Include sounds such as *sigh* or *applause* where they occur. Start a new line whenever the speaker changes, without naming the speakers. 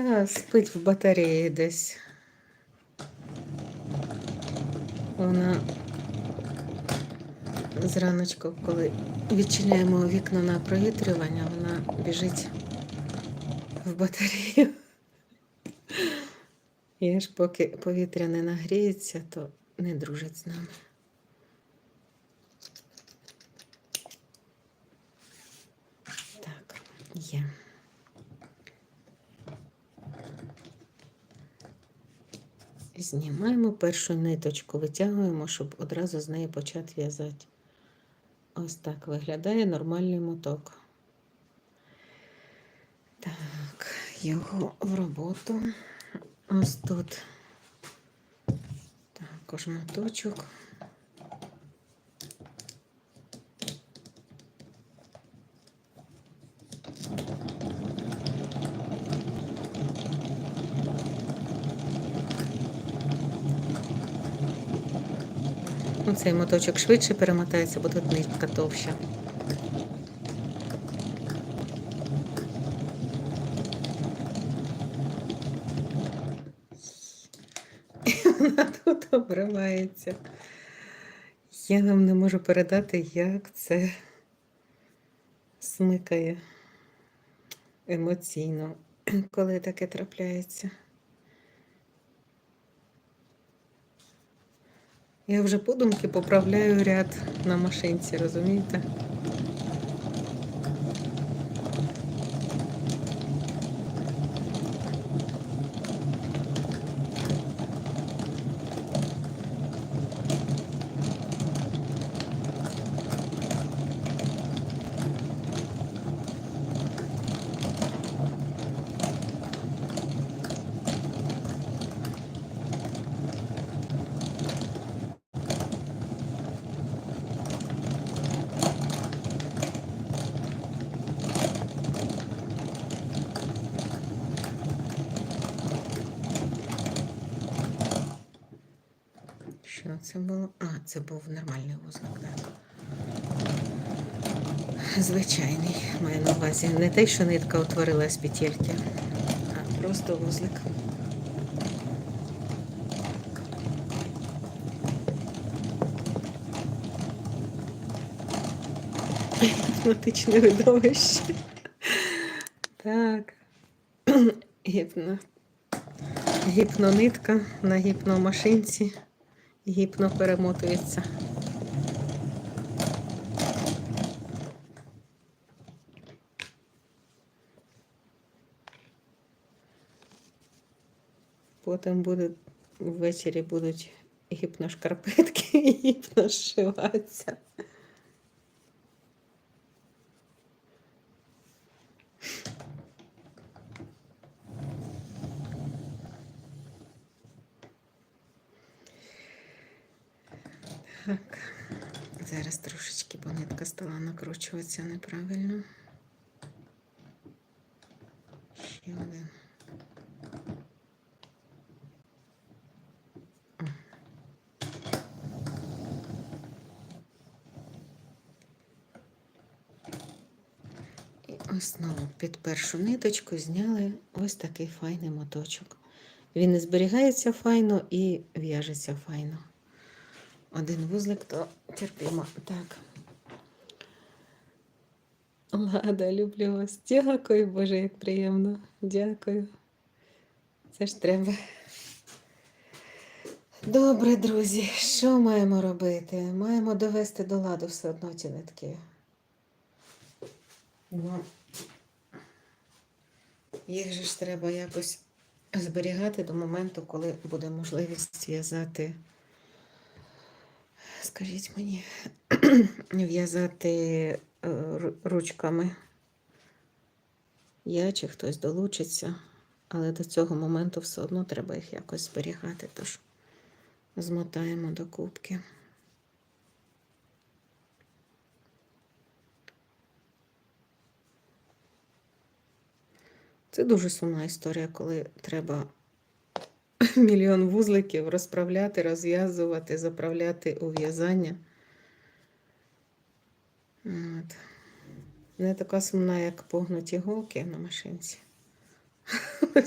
моя спить в батареї десь. Вона зраночку, коли відчиняємо вікна на провітрювання, вона біжить в батарею. І аж поки повітря не нагріється, то не дружить з нами. Так, є. Знімаємо першу ниточку, витягуємо, щоб одразу з неї почати в'язати. Ось так виглядає нормальний моток. Так, його в роботу. Ось тут також моточок. Ну, Цей моточок швидше перемотається, бо тут нитка товща. І вона тут обривається. Я вам не можу передати, як це смикає емоційно, коли таке трапляється. Я вже подумки поправляю ряд на машинці, розумієте? Що це було? А, це був нормальний вузлик, так. Звичайний, маю на увазі. Не те, що нитка утворила з петельки, а просто вузлик. Гіпнотичне видовище. Так. Гіпно. Гіпнонитка на гіпномашинці гіпно перемотується. Потім буде ввечері будуть гіпношкарпетки і гіпношиватися. Так, зараз трошечки, бо стала накручуватися неправильно. Ще один. І ось знову під першу ниточку зняли ось такий файний моточок. Він і зберігається файно і в'яжеться файно один вузлик, то терпимо. Так. Лада, люблю вас. Дякую, Боже, як приємно. Дякую. Це ж треба. Добре, друзі, що маємо робити? Маємо довести до ладу все одно ті нитки. Ну, їх же ж треба якось зберігати до моменту, коли буде можливість зв'язати скажіть мені, *clears throat* в'язати е, ручками. Я чи хтось долучиться, але до цього моменту все одно треба їх якось зберігати, тож змотаємо до кубки. Це дуже сумна історія, коли треба *laughs* мільйон вузликів розправляти, розв'язувати, заправляти у в'язання. От. Не така сумна, як погнуті голки на машинці. *laughs*